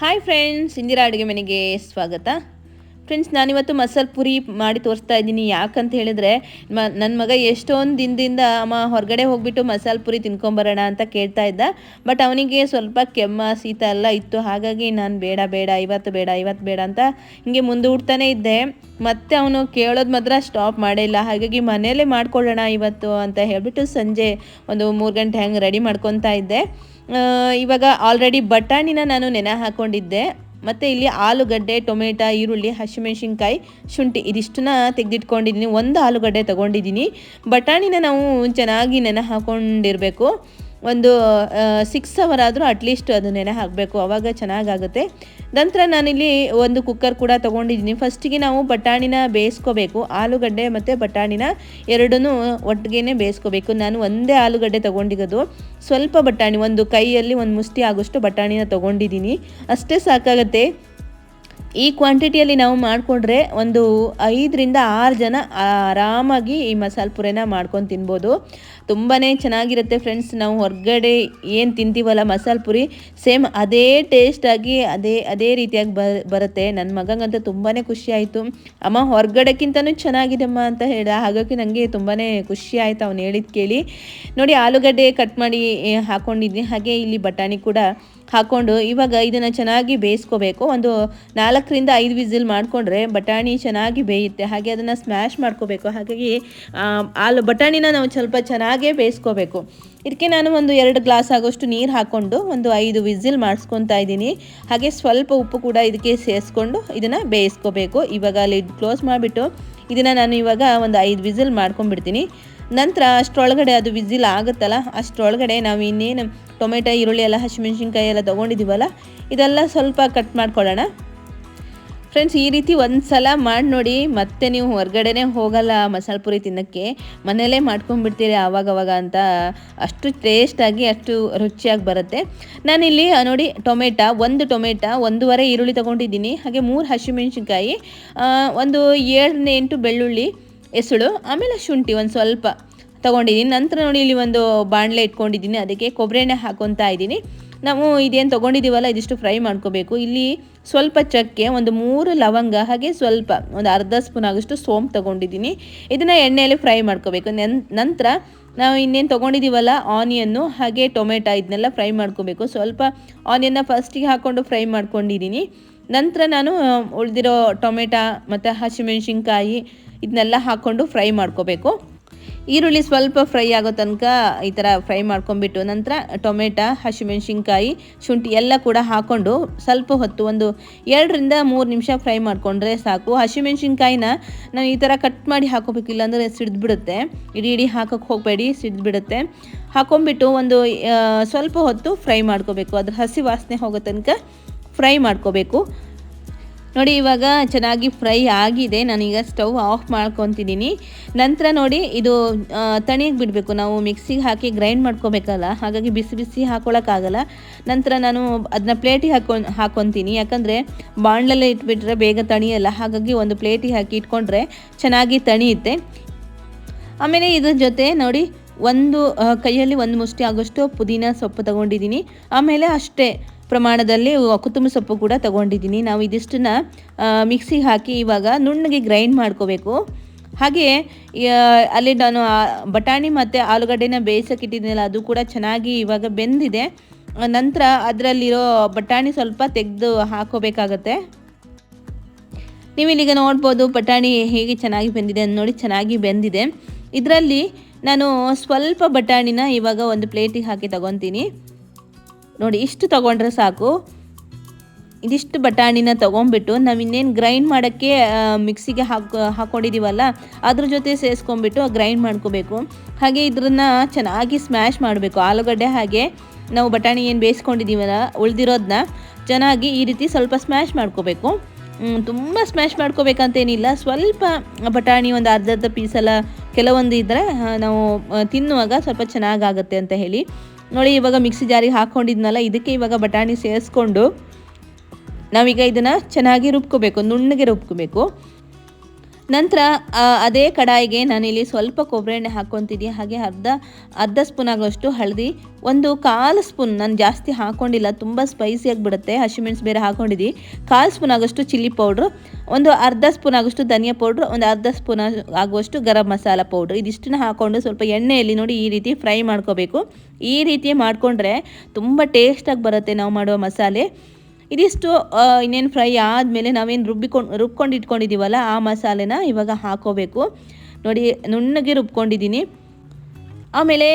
Hi friends Indira ಅಡುಗೆ ಮನೆಗೆ ಸ್ವಾಗತ. ಫ್ರೆಂಡ್ಸ್ ನಾನಿವತ್ತು ಮಸಾಲೆ ಪುರಿ ಮಾಡಿ ತೋರಿಸ್ತಾ ಇದ್ದೀನಿ. ಯಾಕಂತ ಹೇಳಿದ್ರೆ, ಮ ನನ್ನ ಮಗ ಎಷ್ಟೊಂದು ದಿನದಿಂದ ಅಮ್ಮ ಹೊರಗಡೆ ಹೋಗ್ಬಿಟ್ಟು ಮಸಾಲೆ ಪುರಿ ತಿನ್ಕೊಂಬರೋಣ ಅಂತ ಕೇಳ್ತಾ ಇದ್ದ. ಬಟ್ ಅವನಿಗೆ ಸ್ವಲ್ಪ ಕೆಮ್ಮ, ಶೀತ ಎಲ್ಲ ಇತ್ತು. ಹಾಗಾಗಿ ನಾನು ಬೇಡ ಬೇಡ, ಇವತ್ತು ಬೇಡ ಇವತ್ತು ಬೇಡ ಅಂತ ಹಿಂಗೆ ಮುಂದೂಡ್ತಾನೆ ಇದ್ದೆ. ಮತ್ತೆ ಅವನು ಕೇಳೋದು ಮಾತ್ರ ಸ್ಟಾಪ್ ಮಾಡಿಲ್ಲ ಹಾಗಾಗಿ ಮನೇಲೇ ಮಾಡ್ಕೊಳ್ಳೋಣ ಇವತ್ತು ಅಂತ ಹೇಳಿಬಿಟ್ಟು ಸಂಜೆ ಒಂದು ಮೂರು ಗಂಟೆ ಹಂಗೆ ರೆಡಿ ಮಾಡ್ಕೊತಾ ಇದ್ದೆ. ಇವಾಗ ಆಲ್ರೆಡಿ ಬಟಾಣಿನ ನಾನು ನೆನೆ ಹಾಕೊಂಡಿದ್ದೆ ಮತ್ತು ಇಲ್ಲಿ ಆಲೂಗಡ್ಡೆ, ಟೊಮೆಟೊ, ಈರುಳ್ಳಿ, ಹಸಿಮೆಣಸಿನ್ಕಾಯಿ, ಶುಂಠಿ ಇದಿಷ್ಟನ್ನ ತೆಗೆದಿಟ್ಕೊಂಡಿದ್ದೀನಿ. ಒಂದು ಆಲೂಗಡ್ಡೆ ತೊಗೊಂಡಿದ್ದೀನಿ. ಬಟಾಣಿನ ನಾವು ಚೆನ್ನಾಗಿ ನೆನೆ ಹಾಕೊಂಡಿರಬೇಕು ಒಂದು ಸಿಕ್ಸ್ ಅವರ್ ಆದರೂ ಅಟ್ಲೀಸ್ಟ್ ಅದು ನೆನೆ ಹಾಕಬೇಕು. ಆವಾಗ ಚೆನ್ನಾಗಾಗುತ್ತೆ. ನಂತರ ನಾನಿಲ್ಲಿ ಒಂದು ಕುಕ್ಕರ್ ಕೂಡ ತೊಗೊಂಡಿದ್ದೀನಿ. ಫಸ್ಟಿಗೆ ನಾವು ಬಟಾಣಿನ ಬೇಯಿಸ್ಕೋಬೇಕು. ಆಲೂಗಡ್ಡೆ ಮತ್ತು ಬಟಾಣಿನ ಎರಡನ್ನೂ ಒಟ್ಟಿಗೆ ಬೇಯಿಸ್ಕೋಬೇಕು. ನಾನು ಒಂದೇ ಆಲೂಗಡ್ಡೆ ತೊಗೊಂಡಿರೋದು. ಸ್ವಲ್ಪ ಬಟಾಣಿ, ಒಂದು ಕೈಯಲ್ಲಿ ಒಂದು ಮುಷ್ಟಿ ಆಗೋಷ್ಟು ಬಟಾಣಿನ ತೊಗೊಂಡಿದ್ದೀನಿ. ಅಷ್ಟೇ ಸಾಕಾಗತ್ತೆ. ಈ ಕ್ವಾಂಟಿಟಿಯಲ್ಲಿ ನಾವು ಮಾಡಿಕೊಂಡ್ರೆ ಒಂದು ಐದರಿಂದ ಆರು ಜನ ಆರಾಮಾಗಿ ಈ ಮಸಾಲೆ ಪುರೇನ ಮಾಡ್ಕೊಂಡು ತಿನ್ಬೋದು. ತುಂಬಾ ಚೆನ್ನಾಗಿರುತ್ತೆ ಫ್ರೆಂಡ್ಸ್ ನಾವು ಹೊರಗಡೆ ಏನು ತಿಂತೀವಲ್ಲ ಮಸಾಲೆ ಪುರಿ ಸೇಮ್ ಅದೇ ಟೇಸ್ಟಾಗಿ ಅದೇ ಅದೇ ರೀತಿಯಾಗಿ ಬರುತ್ತೆ. ನನ್ನ ಮಗಂಗಂತೂ ತುಂಬಾ ಖುಷಿ ಆಯಿತು. ಅಮ್ಮ ಹೊರಗಡೆಕ್ಕಿಂತನೂ ಚೆನ್ನಾಗಿದೆಮ್ಮ ಅಂತ ಹೇಳ ಹಾಗಾಗಿ ನನಗೆ ತುಂಬಾ ಖುಷಿ ಆಯಿತು ಅವ್ನು ಹೇಳಿದ್ದು ಕೇಳಿ. ನೋಡಿ, ಆಲೂಗಡ್ಡೆ ಕಟ್ ಮಾಡಿ ಹಾಕ್ಕೊಂಡಿದ್ದೀನಿ ಹಾಗೆ ಇಲ್ಲಿ ಬಟಾಣಿ ಕೂಡ ಹಾಕ್ಕೊಂಡು ಇವಾಗ ಇದನ್ನು ಚೆನ್ನಾಗಿ ಬೇಯಿಸ್ಕೋಬೇಕು. ಒಂದು ನಾಲ್ಕರಿಂದ ಐದು ವಿಸಿಲ್ ಮಾಡಿಕೊಂಡ್ರೆ ಬಟಾಣಿ ಚೆನ್ನಾಗಿ ಬೇಯುತ್ತೆ. ಹಾಗೆ ಅದನ್ನು ಸ್ಮ್ಯಾಶ್ ಮಾಡ್ಕೋಬೇಕು. ಹಾಗಾಗಿ ಆಲು ಬಟಾಣಿನ ನಾವು ಸ್ವಲ್ಪ ಚೆನ್ನಾಗೇ ಬೇಯಿಸ್ಕೋಬೇಕು. ಇದಕ್ಕೆ ನಾನು ಒಂದು ಎರಡು ಗ್ಲಾಸ್ ಆಗೋಷ್ಟು ನೀರು ಹಾಕ್ಕೊಂಡು ಒಂದು ಐದು ವಿಸಿಲ್ ಮಾಡಿಸ್ಕೊತಾ ಇದ್ದೀನಿ. ಹಾಗೆ ಸ್ವಲ್ಪ ಉಪ್ಪು ಕೂಡ ಇದಕ್ಕೆ ಸೇರಿಸ್ಕೊಂಡು ಇದನ್ನು ಬೇಯಿಸ್ಕೋಬೇಕು. ಇವಾಗ ಅಲ್ಲಿ ಕ್ಲೋಸ್ ಮಾಡಿಬಿಟ್ಟು ಇದನ್ನು ನಾನು ಇವಾಗ ಒಂದು ಐದು ವಿಸಿಲ್ ಮಾಡ್ಕೊಂಡ್ಬಿಡ್ತೀನಿ. ನಂತರ ಅಷ್ಟರೊಳಗಡೆ ಅದು ವಿಸಿಲ್ ಆಗುತ್ತಲ್ಲ, ಅಷ್ಟರೊಳಗಡೆ ನಾವು ಇನ್ನೇನು ಟೊಮೆಟೊ, ಈರುಳ್ಳಿ ಎಲ್ಲ ಹಸಿಮೆಣ್ಸಿನ್ಕಾಯಿ ಎಲ್ಲ ತೊಗೊಂಡಿದ್ದೀವಲ್ಲ ಇದೆಲ್ಲ ಸ್ವಲ್ಪ ಕಟ್ ಮಾಡ್ಕೊಳ್ಳೋಣ. ಫ್ರೆಂಡ್ಸ್ ಈ ರೀತಿ ಒಂದು ಸಲ ಮಾಡಿ ನೋಡಿ, ಮತ್ತೆ ನೀವು ಹೊರಗಡೆನೇ ಹೋಗಲ್ಲ ಮಸಾಲೆ ಪುರಿ ತಿನ್ನೋಕ್ಕೆ. ಮನೆಯಲ್ಲೇ ಮಾಡ್ಕೊಂಡ್ಬಿಡ್ತೀರಿ ಆವಾಗವಾಗ ಅಂತ ಅಷ್ಟು ಟೇಸ್ಟಾಗಿ ಅಷ್ಟು ರುಚಿಯಾಗಿ ಬರುತ್ತೆ. ನಾನಿಲ್ಲಿ ನೋಡಿ, ಟೊಮೆಟೊ, ಒಂದು ಟೊಮೆಟೊ, ಒಂದೂವರೆ ಈರುಳ್ಳಿ ತೊಗೊಂಡಿದ್ದೀನಿ. ಹಾಗೆ ಮೂರು ಹಸಿಮೆಣ್ಸಿನ್ಕಾಯಿ ಒಂದು ಏಳನೇ ಎಂಟು ಬೆಳ್ಳುಳ್ಳಿ ಎಸಳು ಆಮೇಲೆ ಶುಂಠಿ ಒಂದು ಸ್ವಲ್ಪ. ತೊಗೊಂಡಿದ್ದೀನಿ. ನಂತರ ನೋಡಿ ಇಲ್ಲಿ ಒಂದು ಬಾಣಲೆ ಇಟ್ಕೊಂಡಿದ್ದೀನಿ. ಅದಕ್ಕೆ ಕೊಬ್ಬರಿ ಎಣ್ಣೆ ಹಾಕೊತಾ ಇದ್ದೀನಿ. ನಾವು ಇದೇನು ತೊಗೊಂಡಿದ್ದೀವಲ್ಲ, ಇದಿಷ್ಟು ಫ್ರೈ ಮಾಡ್ಕೋಬೇಕು. ಇಲ್ಲಿ ಸ್ವಲ್ಪ ಚಕ್ಕೆ, ಒಂದು ಮೂರು ಲವಂಗ, ಹಾಗೆ ಸ್ವಲ್ಪ ಒಂದು ಅರ್ಧ ಸ್ಪೂನ್ ಆಗಷ್ಟು ಸೋಂಪು ತೊಗೊಂಡಿದ್ದೀನಿ. ಇದನ್ನು ಎಣ್ಣೆಯಲ್ಲಿ ಫ್ರೈ ಮಾಡ್ಕೋಬೇಕು. ನಂತರ ನಾವು ಇನ್ನೇನು ತೊಗೊಂಡಿದ್ದೀವಲ್ಲ, ಆನಿಯನ್ನು, ಹಾಗೆ ಟೊಮೆಟೊ ಇದನ್ನೆಲ್ಲ ಫ್ರೈ ಮಾಡ್ಕೋಬೇಕು. ಸ್ವಲ್ಪ ಆನಿಯನ್ನ ಫಸ್ಟಿಗೆ ಹಾಕ್ಕೊಂಡು ಫ್ರೈ ಮಾಡ್ಕೊಂಡಿದ್ದೀನಿ. ನಂತರ ನಾನು ಉಳಿದಿರೋ ಟೊಮೆಟೊ ಮತ್ತು ಹಸಿಮೆಣ್ಸಿನ್ಕಾಯಿ ಇದನ್ನೆಲ್ಲ ಹಾಕ್ಕೊಂಡು ಫ್ರೈ ಮಾಡ್ಕೋಬೇಕು. ಈರುಳ್ಳಿ ಸ್ವಲ್ಪ ಫ್ರೈ ಆಗೋ ತನಕ ಈ ಥರ ಫ್ರೈ ಮಾಡ್ಕೊಂಬಿಟ್ಟು ನಂತರ ಟೊಮೆಟೊ, ಹಸಿಮೆಣ್ಸಿನ್ಕಾಯಿ, ಶುಂಠಿ ಎಲ್ಲ ಕೂಡ ಹಾಕ್ಕೊಂಡು ಸ್ವಲ್ಪ ಹೊತ್ತು ಒಂದು ಎರಡರಿಂದ ಮೂರು ನಿಮಿಷ ಫ್ರೈ ಮಾಡಿಕೊಂಡ್ರೆ ಸಾಕು. ಹಸಿಮೆಣ್ಸಿನ್ಕಾಯಿನ ನಾವು ಈ ಥರ ಕಟ್ ಮಾಡಿ ಹಾಕೋಬೇಕಿಲ್ಲ ಇಲ್ಲಾಂದರೆ ಸಿಡಿದ್ಬಿಡುತ್ತೆ. ಇಡೀ ಇಡೀ ಹಾಕೋಕ್ಕೆ ಹೋಗಬೇಡಿ, ಸಿಡಿದ್ಬಿಡುತ್ತೆ. ಹಾಕೊಂಡ್ಬಿಟ್ಟು ಒಂದು ಸ್ವಲ್ಪ ಹೊತ್ತು ಫ್ರೈ ಮಾಡ್ಕೋಬೇಕು. ಅದ್ರ ಹಸಿ ವಾಸನೆ ಹೋಗೋ ತನಕ ಫ್ರೈ ಮಾಡ್ಕೋಬೇಕು. ನೋಡಿ, ಇವಾಗ ಚೆನ್ನಾಗಿ ಫ್ರೈ ಆಗಿದೆ. ನಾನೀಗ ಸ್ಟವ್ ಆಫ್ ಮಾಡ್ಕೊತಿದ್ದೀನಿ. ನಂತರ ನೋಡಿ, ಇದು ತಣಿಗೆ ಬಿಡಬೇಕು. ನಾವು ಮಿಕ್ಸಿಗೆ ಹಾಕಿ ಗ್ರೈಂಡ್ ಮಾಡ್ಕೋಬೇಕಲ್ಲ? ಹಾಗಾಗಿ ಬಿಸಿ ಬಿಸಿ ಹಾಕೊಳ್ಳೋಕ್ಕಾಗಲ್ಲ ನಂತರ ನಾನು ಅದನ್ನ ಪ್ಲೇಟಿಗೆ ಹಾಕೊ ಹಾಕೊತೀನಿ. ಯಾಕಂದರೆ ಬಾಣಲೆಲ್ಲ ಇಟ್ಬಿಟ್ರೆ ಬೇಗ ತಣಿಯಲ್ಲ. ಹಾಗಾಗಿ ಒಂದು ಪ್ಲೇಟಿಗೆ ಹಾಕಿ ಇಟ್ಕೊಂಡ್ರೆ ಚೆನ್ನಾಗಿ ತಣಿಯುತ್ತೆ. ಆಮೇಲೆ ಇದ್ರ ಜೊತೆ ನೋಡಿ, ಒಂದು ಕೈಯಲ್ಲಿ ಒಂದು ಮುಷ್ಟಿ ಆಗೋಷ್ಟು ಪುದೀನ ಸೊಪ್ಪು ತಗೊಂಡಿದ್ದೀನಿ. ಆಮೇಲೆ ಅಷ್ಟೇ. ಪ್ರಮಾಣದಲ್ಲಿ ಕೊತ್ತಂಬರಿ ಸೊಪ್ಪು ಕೂಡ ತಗೊಂಡಿದ್ದೀನಿ. ನಾವು ಇದಿಷ್ಟನ್ನ ಮಿಕ್ಸಿಗೆ ಹಾಕಿ ಇವಾಗ ನುಣ್ಣಗೆ ಗ್ರೈಂಡ್ ಮಾಡ್ಕೋಬೇಕು. ಹಾಗೆಯೇ ಅಲ್ಲಿ ನಾನು ಬಟಾಣಿ ಮತ್ತು ಆಲೂಗಡ್ಡೆನ ಬೇಯಿಸೋಕೆ ಇಟ್ಟಿದ್ದೀನಲ್ಲ, ಅದು ಕೂಡ ಚೆನ್ನಾಗಿ ಇವಾಗ ಬೆಂದಿದೆ. ನಂತರ ಅದರಲ್ಲಿರೋ ಬಟಾಣಿ ಸ್ವಲ್ಪ ತೆಗೆದು ಹಾಕೋಬೇಕಾಗತ್ತೆ. ನೀವಿಲ್ಲಿಗ ನೋಡ್ಬೋದು ಬಟಾಣಿ ಹೇಗೆ ಚೆನ್ನಾಗಿ ಬೆಂದಿದೆ ಅಂತ ನೋಡಿ ಚೆನ್ನಾಗಿ ಬೆಂದಿದೆ. ಇದರಲ್ಲಿ ನಾನು ಸ್ವಲ್ಪ ಬಟಾಣಿನ ಇವಾಗ ಒಂದು ಪ್ಲೇಟಿಗೆ ಹಾಕಿ ತಗೊತೀನಿ. ನೋಡಿ, ಇಷ್ಟು ತೊಗೊಂಡ್ರೆ ಸಾಕು. ಇದಿಷ್ಟು ಬಟಾಣಿನ ತೊಗೊಂಬಿಟ್ಟು ನಾವು ಇನ್ನೇನು ಗ್ರೈಂಡ್ ಮಾಡೋಕ್ಕೆ ಮಿಕ್ಸಿಗೆ ಹಾಕೊ ಹಾಕ್ಕೊಂಡಿದ್ದೀವಲ್ಲ ಅದ್ರ ಜೊತೆ ಸೇರಿಸ್ಕೊಂಬಿಟ್ಟು ಗ್ರೈಂಡ್ ಮಾಡ್ಕೋಬೇಕು. ಹಾಗೆ ಇದನ್ನು ಚೆನ್ನಾಗಿ ಸ್ಮ್ಯಾಶ್ ಮಾಡಬೇಕು. ಆಲೂಗಡ್ಡೆ ಹಾಗೆ ನಾವು ಬಟಾಣಿ ಏನು ಬೇಯಿಸ್ಕೊಂಡಿದ್ದೀವಲ್ಲ ಉಳಿದಿರೋದನ್ನ ಚೆನ್ನಾಗಿ ಈ ರೀತಿ ಸ್ವಲ್ಪ ಸ್ಮ್ಯಾಶ್ ಮಾಡ್ಕೋಬೇಕು. ತುಂಬ ಸ್ಮ್ಯಾಶ್ ಮಾಡ್ಕೋಬೇಕಂತೇನಿಲ್ಲ. ಸ್ವಲ್ಪ ಬಟಾಣಿ ಒಂದು ಅರ್ಧ ಅರ್ಧ ಪೀಸೆಲ್ಲ ಕೆಲವೊಂದು ಇದ್ದರೆ ನಾವು ತಿನ್ನುವಾಗ ಸ್ವಲ್ಪ ಚೆನ್ನಾಗಾಗತ್ತೆ ಅಂತ ಹೇಳಿ. ನೋಡಿ, ಇವಾಗ ಮಿಕ್ಸಿ ಜಾರಿಗೆ ಹಾಕ್ಕೊಂಡಿದ್ನಲ್ಲ ಇದಕ್ಕೆ ಇವಾಗ ಬಟಾಣಿ ಸೇರಿಸ್ಕೊಂಡು ನಾವೀಗ ಇದನ್ನು ಚೆನ್ನಾಗಿ ರುಬ್ಕೋಬೇಕು, ನುಣ್ಣಗೆ ರುಬ್ಕೋಬೇಕು. ನಂತರ ಅದೇ ಕಡಾಯಿಗೆ ನಾನಿಲ್ಲಿ ಸ್ವಲ್ಪ ಕೊಬ್ಬರಿ ಎಣ್ಣೆ ಹಾಕ್ಕೊತಿದ್ದೀನಿ ಹಾಗೆ ಅರ್ಧ ಅರ್ಧ ಸ್ಪೂನ್ ಆಗೋಷ್ಟು ಹಳದಿ, ಒಂದು ಕಾಲು ಸ್ಪೂನ್, ನಾನು ಜಾಸ್ತಿ ಹಾಕ್ಕೊಂಡಿಲ್ಲ ತುಂಬ ಸ್ಪೈಸಿಯಾಗಿ ಬಿಡುತ್ತೆ ಹಸಿಮೆಣಸು ಬೇರೆ ಹಾಕ್ಕೊಂಡಿದ್ದಿ ಕಾಲು ಸ್ಪೂನ್ ಆಗೋಷ್ಟು ಚಿಲ್ಲಿ ಪೌಡ್ರು ಒಂದು ಅರ್ಧ ಸ್ಪೂನ್ ಆಗೋಷ್ಟು ಧನಿಯಾ ಪೌಡ್ರು ಒಂದು ಅರ್ಧ ಸ್ಪೂನ್ ಆಗುವಷ್ಟು ಗರಂ ಮಸಾಲ ಪೌಡ್ರು ಇದಿಷ್ಟನ್ನ ಹಾಕ್ಕೊಂಡು ಸ್ವಲ್ಪ ಎಣ್ಣೆಯಲ್ಲಿ ನೋಡಿ ಈ ರೀತಿ ಫ್ರೈ ಮಾಡ್ಕೋಬೇಕು. ಈ ರೀತಿ ಮಾಡಿಕೊಂಡ್ರೆ ತುಂಬ ಟೇಸ್ಟಾಗಿ ಬರುತ್ತೆ ನಾವು ಮಾಡುವ ಮಸಾಲೆ. ಇದಿಷ್ಟು ಇನ್ನೇನು ಫ್ರೈ ಆದಮೇಲೆ ನಾವೇನು ರುಬ್ಬಿಕೊಂಡು ರುಬ್ಕೊಂಡು ಇಟ್ಕೊಂಡಿದ್ದೀವಲ್ಲ ಆ ಮಸಾಲೆನ ಇವಾಗ ಹಾಕೋಬೇಕು. ನೋಡಿ, ನುಣ್ಣಗೆ ರುಬ್ಕೊಂಡಿದ್ದೀನಿ ಆಮೇಲೆ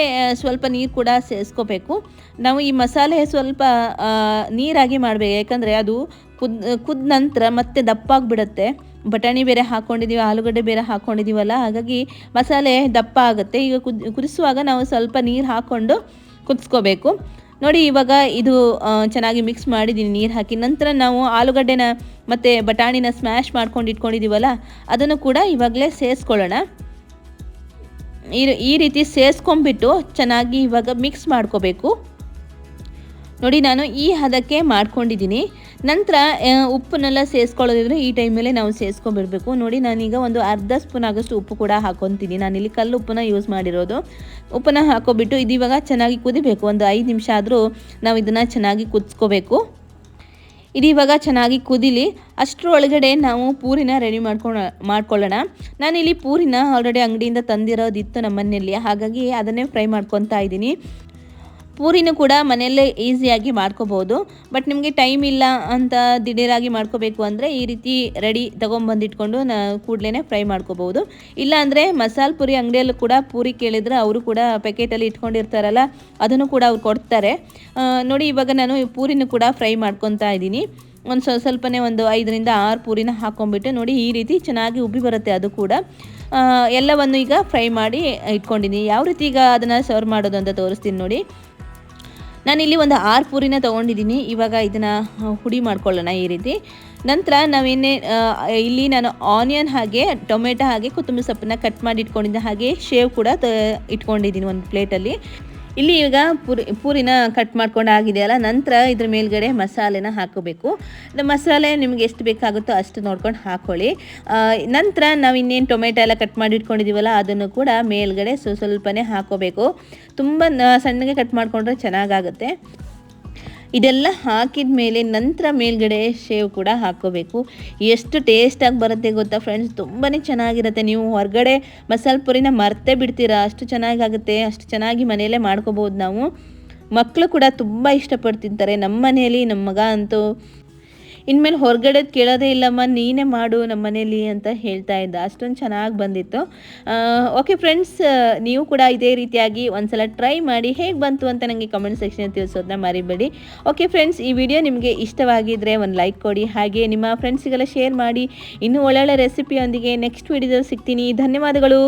ಸ್ವಲ್ಪ ನೀರು ಕೂಡ ಸೇರಿಸ್ಕೋಬೇಕು ನಾವು ಈ ಮಸಾಲೆ ಸ್ವಲ್ಪ ನೀರಾಗಿ ಮಾಡಬೇಕು. ಯಾಕಂದರೆ ಅದು ಕುದ್ ಕುದ್ದ ನಂತರ ಮತ್ತೆ ದಪ್ಪಾಗಿಬಿಡುತ್ತೆ. ಬಟಾಣಿ ಬೇರೆ ಹಾಕ್ಕೊಂಡಿದ್ದೀವಿ ಆಲೂಗಡ್ಡೆ ಬೇರೆ ಹಾಕ್ಕೊಂಡಿದ್ದೀವಲ್ಲ ಹಾಗಾಗಿ ಮಸಾಲೆ ದಪ್ಪ ಆಗುತ್ತೆ ಈಗ ಕುದ್, ಕುದಿಸುವಾಗ ನಾವು ಸ್ವಲ್ಪ ನೀರು ಹಾಕ್ಕೊಂಡು ಕುದಿಸ್ಕೋಬೇಕು. ನೋಡಿ, ಇವಾಗ ಇದು ಚೆನ್ನಾಗಿ ಮಿಕ್ಸ್ ಮಾಡಿದ್ದೀನಿ ನೀರು ಹಾಕಿ. ನಂತರ ನಾವು ಆಲೂಗಡ್ಡೆನ ಮತ್ತು ಬಟಾಣಿನ ಸ್ಮ್ಯಾಶ್ ಮಾಡ್ಕೊಂಡು ಇಟ್ಕೊಂಡಿದ್ದೀವಲ್ಲ ಅದನ್ನು ಕೂಡ ಇವಾಗಲೇ ಸೇರಿಸ್ಕೊಳ್ಳೋಣ ಈ ಈ ರೀತಿ ಸೇರಿಸ್ಕೊಂಬಿಟ್ಟು ಚೆನ್ನಾಗಿ ಇವಾಗ ಮಿಕ್ಸ್ ಮಾಡ್ಕೋಬೇಕು. ನೋಡಿ, ನಾನು ಈ ಹದಕ್ಕೆ ಮಾಡ್ಕೊಂಡಿದ್ದೀನಿ ನಂತರ ಉಪ್ಪನ್ನೆಲ್ಲ ಸೇರಿಸ್ಕೊಳ್ಳೋದಿದ್ರೆ ಈ ಟೈಮಲ್ಲೇ ನಾವು ಸೇರಿಸ್ಕೊಂಡ್ಬಿಡ್ಬೇಕು ನೋಡಿ, ನಾನೀಗ ಒಂದು ಅರ್ಧ ಸ್ಪೂನ್ ಆಗೋಷ್ಟು ಉಪ್ಪು ಕೂಡ ಹಾಕೊತೀನಿ. ನಾನಿಲ್ಲಿ ಕಲ್ಲು ಉಪ್ಪನ್ನ ಯೂಸ್ ಮಾಡಿರೋದು. ಉಪ್ಪನ್ನ ಹಾಕೋಬಿಟ್ಟು ಇದು ಇವಾಗ ಚೆನ್ನಾಗಿ ಕುದಿಬೇಕು. ಒಂದು ಐದು ನಿಮಿಷ ಆದರೂ ನಾವು ಇದನ್ನು ಚೆನ್ನಾಗಿ ಕುದಿಸ್ಕೋಬೇಕು. ಇದು ಇವಾಗ ಚೆನ್ನಾಗಿ ಕುದಿಲಿ, ಅಷ್ಟರೊಳಗಡೆ ನಾವು ಪೂರಿನ ರೆಡಿ ಮಾಡ್ಕೊಂಡು ಮಾಡ್ಕೊಳ್ಳೋಣ. ನಾನಿಲ್ಲಿ ಪೂರಿನ ಆಲ್ರೆಡಿ ಅಂಗಡಿಯಿಂದ ತಂದಿರೋದಿತ್ತು ನಮ್ಮ ಮನೆಯಲ್ಲಿ ಹಾಗಾಗಿ ಅದನ್ನೇ ಫ್ರೈ ಮಾಡ್ಕೊತಾ ಇದ್ದೀನಿ. ಪೂರಿನೂ ಕೂಡ ಮನೆಯಲ್ಲೇ ಈಸಿಯಾಗಿ ಮಾಡ್ಕೋಬೋದು. ಬಟ್ ನಿಮಗೆ ಟೈಮ್ ಇಲ್ಲ ಅಂತ ದಿಢೀರಾಗಿ ಮಾಡ್ಕೋಬೇಕು ಅಂದರೆ ಈ ರೀತಿ ರೆಡಿ ತೊಗೊಂಬಂದಿಟ್ಕೊಂಡು ನಾ ಕೂಡಲೇ ಫ್ರೈ ಮಾಡ್ಕೋಬೋದು. ಇಲ್ಲ ಅಂದರೆ ಮಸಾಲೆ ಪೂರಿ ಅಂಗಡಿಯಲ್ಲೂ ಕೂಡ ಪೂರಿ ಕೇಳಿದರೆ ಅವರು ಕೂಡ ಪ್ಯಾಕೆಟಲ್ಲಿ ಇಟ್ಕೊಂಡಿರ್ತಾರಲ್ಲ, ಅದನ್ನು ಕೂಡ ಅವ್ರು ಕೊಡ್ತಾರೆ. ನೋಡಿ ಇವಾಗ ನಾನು ಪೂರಿನೂ ಕೂಡ ಫ್ರೈ ಮಾಡ್ಕೊತಾ ಇದ್ದೀನಿ. ಒಂದು ಸ್ವಲ್ಪ ಸ್ವಲ್ಪನೇ ಒಂದು ಐದರಿಂದ ಆರು ಪೂರಿನ ಹಾಕ್ಕೊಂಬಿಟ್ಟು ನೋಡಿ ಈ ರೀತಿ ಚೆನ್ನಾಗಿ ಉಬ್ಬಿ ಬರುತ್ತೆ ಅದು ಕೂಡ. ಎಲ್ಲವನ್ನು ಈಗ ಫ್ರೈ ಮಾಡಿ ಇಟ್ಕೊಂಡಿದ್ದೀನಿ. ಯಾವ ರೀತಿ ಈಗ ಅದನ್ನು ಸರ್ವ್ ಮಾಡೋದು ಅಂತ ತೋರಿಸ್ತೀನಿ ನೋಡಿ. ನಾನಿಲ್ಲಿ ಒಂದು ಆರು ಪೂರಿನ ತೊಗೊಂಡಿದ್ದೀನಿ. ಇವಾಗ ಇದನ್ನು ಹುಡಿ ಮಾಡ್ಕೊಳ್ಳೋಣ ಈ ರೀತಿ. ನಂತರ ನಾವೇನೇ ಇಲ್ಲಿ ನಾನು ಆನಿಯನ್ ಹಾಗೆ, ಟೊಮೆಟೊ ಹಾಗೆ, ಕೊತ್ತಂಬರಿ ಸೊಪ್ಪನ್ನ ಕಟ್ ಮಾಡಿ ಇಟ್ಕೊಂಡಿದ್ದೆ ಹಾಗೆ ಶೇವ್ ಕೂಡ ಇಟ್ಕೊಂಡಿದ್ದೀನಿ ಒಂದು ಪ್ಲೇಟಲ್ಲಿ. ಇಲ್ಲಿ ಈಗ ಪೂರಿ, ಪೂರಿನ ಕಟ್ ಮಾಡ್ಕೊಂಡು ಆಗಿದೆಯಲ್ಲ ನಂತರ ಇದ್ರ ಮೇಲ್ಗಡೆ ಮಸಾಲೆನ ಹಾಕೋಬೇಕು. ಮಸಾಲೆ ನಿಮ್ಗೆ ಎಷ್ಟು ಬೇಕಾಗುತ್ತೋ ಅಷ್ಟು ನೋಡ್ಕೊಂಡು ಹಾಕ್ಕೊಳ್ಳಿ ನಂತರ ನಾವು ಇನ್ನೇನು ಟೊಮೆಟೊ ಎಲ್ಲ ಕಟ್ ಮಾಡಿ ಇಟ್ಕೊಂಡಿದ್ದೀವಲ್ಲ ಅದನ್ನು ಕೂಡ ಮೇಲ್ಗಡೆ ಸ್ವಲ್ಪ ಸ್ವಲ್ಪನೇ ಹಾಕೋಬೇಕು. ತುಂಬ ಸಣ್ಣಗೆ ಕಟ್ ಮಾಡಿಕೊಂಡ್ರೆ ಚೆನ್ನಾಗಾಗುತ್ತೆ. ಇದೆಲ್ಲ ಹಾಕಿದ ಮೇಲೆ ನಂತರ ಮೇಲ್ಗಡೆ ಶೇವ್ ಕೂಡ ಹಾಕೋಬೇಕು ಎಷ್ಟು ಟೇಸ್ಟಾಗಿ ಬರುತ್ತೆ ಗೊತ್ತಾ ಫ್ರೆಂಡ್ಸ್ ತುಂಬಾ ಚೆನ್ನಾಗಿರುತ್ತೆ. ನೀವು ಹೊರಗಡೆ ಮಸಾಲೆ ಪುರಿನ ಮರ್ತೇ ಬಿಡ್ತೀರಾ? ಅಷ್ಟು ಚೆನ್ನಾಗಾಗುತ್ತೆ. ಅಷ್ಟು ಚೆನ್ನಾಗಿ ಮನೆಯಲ್ಲೇ ಮಾಡ್ಕೋಬೋದು ನಾವು. ಮಕ್ಕಳು ಕೂಡ ತುಂಬ ಇಷ್ಟಪಟ್ಟು ತಿಂತಾರೆ ನಮ್ಮ ಮನೆಯಲ್ಲಿ ನಮ್ಮ ಮಗ ಅಂತೂ ಇನ್ಮೇಲೆ ಹೊರಗಡೆ ಕೇಳೋದೇ ಇಲ್ಲಮ್ಮ, ನೀನೇ ಮಾಡು ನಮ್ಮ ಮನೇಲಿ ಅಂತ ಹೇಳ್ತಾ ಇದ್ದ. ಅಷ್ಟೊಂದು ಚೆನ್ನಾಗಿ ಬಂದಿತ್ತು. ಓಕೆ ಫ್ರೆಂಡ್ಸ್ ನೀವು ಕೂಡ ಇದೇ ರೀತಿಯಾಗಿ ಒಂದ್ಸಲ ಟ್ರೈ ಮಾಡಿ ಹೇಗೆ ಬಂತು ಅಂತ ನನಗೆ ಕಮೆಂಟ್ ಸೆಕ್ಷನ್ ತಿಳಿಸೋದನ್ನ ಮರಿಬೇಡಿ. ಓಕೆ ಫ್ರೆಂಡ್ಸ್ ಈ ವಿಡಿಯೋ ನಿಮಗೆ ಇಷ್ಟವಾಗಿದ್ದರೆ ಒಂದು ಲೈಕ್ ಕೊಡಿ. ಹಾಗೆ ನಿಮ್ಮ ಫ್ರೆಂಡ್ಸಿಗೆಲ್ಲ ಶೇರ್ ಮಾಡಿ. ಇನ್ನೂ ಒಳ್ಳೊಳ್ಳೆ ರೆಸಿಪಿಯೊಂದಿಗೆ ನೆಕ್ಸ್ಟ್ ವಿಡಿಯೋದಲ್ಲಿ ಸಿಗ್ತೀನಿ. ಧನ್ಯವಾದಗಳು.